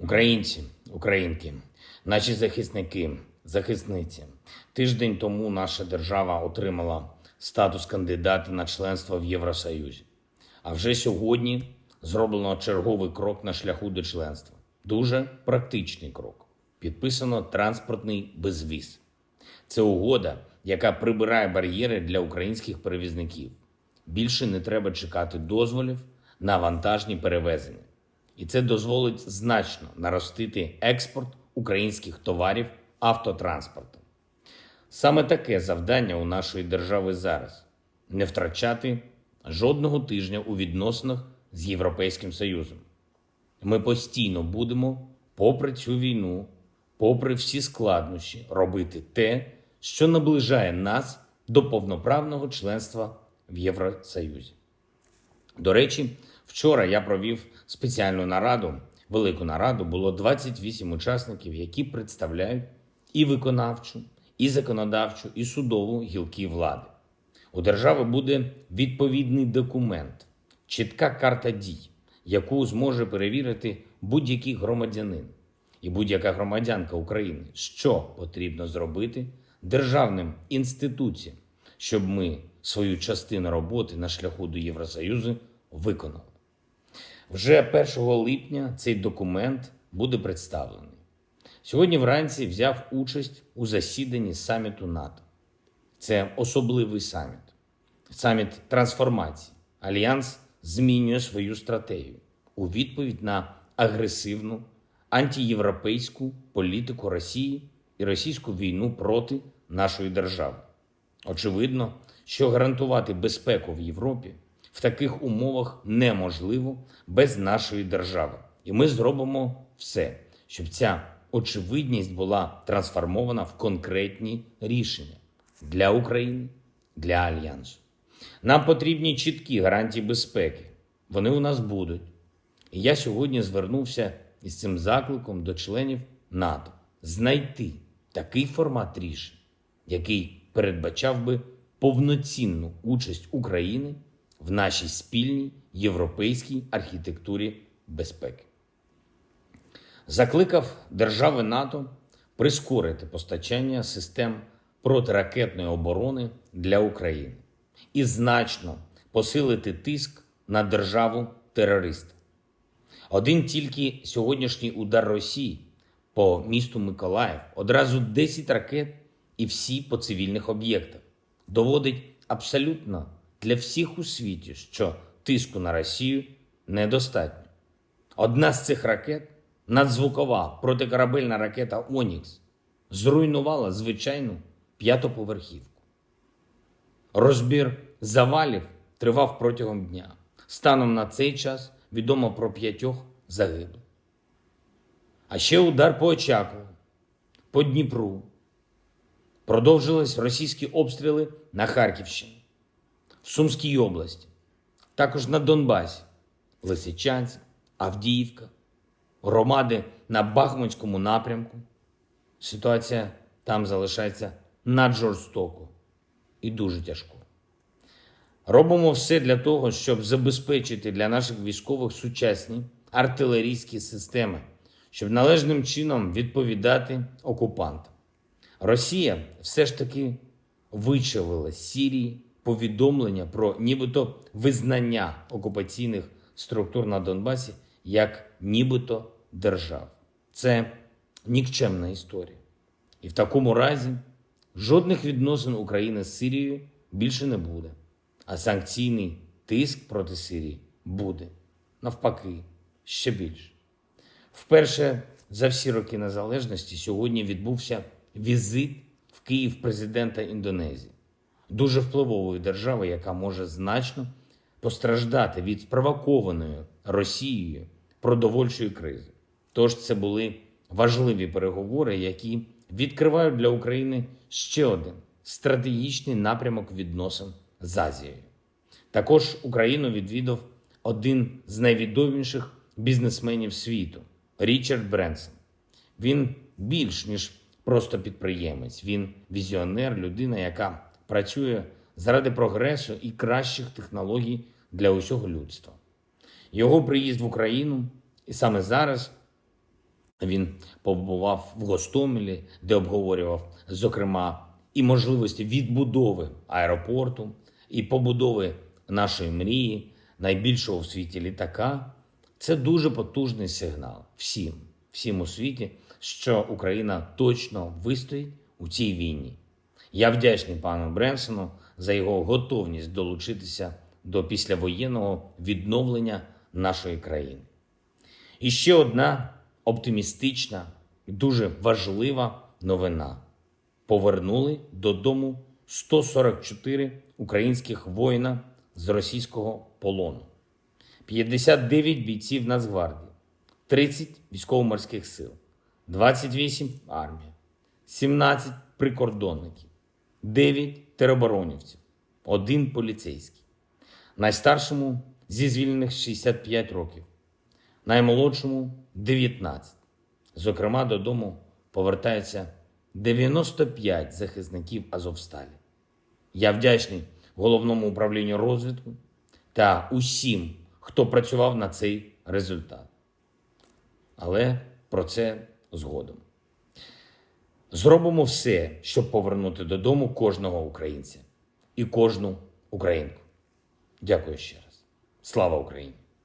Українці, українки, наші захисники, захисниці. Тиждень тому наша держава отримала статус кандидата на членство в Євросоюзі. А вже сьогодні зроблено черговий крок на шляху до членства. Дуже практичний крок. Підписано транспортний безвіз. Це угода, яка прибирає бар'єри для українських перевізників. Більше не треба чекати дозволів на вантажні перевезення. І це дозволить значно наростити експорт українських товарів автотранспортом. Саме таке завдання у нашої держави зараз не втрачати жодного тижня у відносинах з Європейським Союзом. Ми постійно будемо, попри цю війну, попри всі складнощі, робити те, що наближає нас до повноправного членства в Євросоюзі. До речі, вчора я провів спеціальну нараду, велику нараду. Було 28 учасників, які представляють і виконавчу, і законодавчу, і судову гілки влади. У держави буде відповідний документ, чітка карта дій, яку зможе перевірити будь-який громадянин і будь-яка громадянка України, що потрібно зробити державним інституціям, щоб ми свою частину роботи на шляху до Євросоюзу виконали. Вже 1 липня цей документ буде представлений. Сьогодні вранці взяв участь у засіданні саміту НАТО. Це особливий саміт, саміт трансформації. Альянс змінює свою стратегію у відповідь на агресивну антиєвропейську політику Росії і російську війну проти нашої держави. Очевидно, що гарантувати безпеку в Європі в таких умовах неможливо без нашої держави. І ми зробимо все, щоб ця очевидність була трансформована в конкретні рішення для України, для Альянсу. Нам потрібні чіткі гарантії безпеки. Вони у нас будуть. І я сьогодні звернувся із цим закликом до членів НАТО знайти такий формат рішень, який передбачав би повноцінну участь України в нашій спільній європейській архітектурі безпеки. Закликав держави НАТО прискорити постачання систем протиракетної оборони для України і значно посилити тиск на державу терориста. Один тільки сьогоднішній удар Росії по місту Миколаїв одразу 10 ракет і всі по цивільних об'єктах доводить абсолютно для всіх у світі, що тиску на Росію недостатньо. Одна з цих ракет, надзвукова протикорабельна ракета Онікс, зруйнувала звичайну п'ятоповерхівку. Розбір завалів тривав протягом дня. Станом на цей час відомо про п'ятьох загиблих. А ще удар по Очакову, по Дніпру. Продовжились російські обстріли на Харківщині, Сумській області, також на Донбасі, Лисичанськ, Авдіївка, громади на Бахмутському напрямку. Ситуація там залишається наджорстоко і дуже тяжко. Робимо все для того, щоб забезпечити для наших військових сучасні артилерійські системи, щоб належним чином відповідати окупантам. Росія все ж таки вичавила Сірії повідомлення про нібито визнання окупаційних структур на Донбасі як нібито держав. Це нікчемна історія. І в такому разі жодних відносин України з Сирією більше не буде. А санкційний тиск проти Сирії буде навпаки ще більше. Вперше за всі роки незалежності сьогодні відбувся візит в Київ президента Індонезії, дуже впливової держави, яка може значно постраждати від спровокованої Росією продовольчої кризи. Тож це були важливі переговори, які відкривають для України ще один стратегічний напрямок відносин з Азією. Також Україну відвідав один з найвідоміших бізнесменів світу Річард Бренсон. Він більш ніж просто підприємець, він візіонер, людина, яка працює заради прогресу і кращих технологій для усього людства. Його приїзд в Україну і саме зараз Він побував в Гостомелі, де обговорював, зокрема, і можливості відбудови аеропорту, і побудови нашої мрії, найбільшого в світі літака. Це дуже потужний сигнал всім, всім у світі, що Україна точно вистоїть у цій війні. Я вдячний пану Бренсону за його готовність долучитися до післявоєнного відновлення нашої країни. І ще одна оптимістична, дуже важлива новина. Повернули додому 144 українських воїна з російського полону, 59 бійців Нацгвардії, 30 військово-морських сил, 28 армія, 17 прикордонників, 9 тероборонівців, 1 поліцейський. Найстаршому зі звільнених 65 років, наймолодшому 19. Зокрема, додому повертається 95 захисників Азовсталі. Я вдячний головному управлінню розвідку та усім, хто працював на цей результат. Але про це згодом. Зробимо все, щоб повернути додому кожного українця і кожну українку. Дякую ще раз. Слава Україні!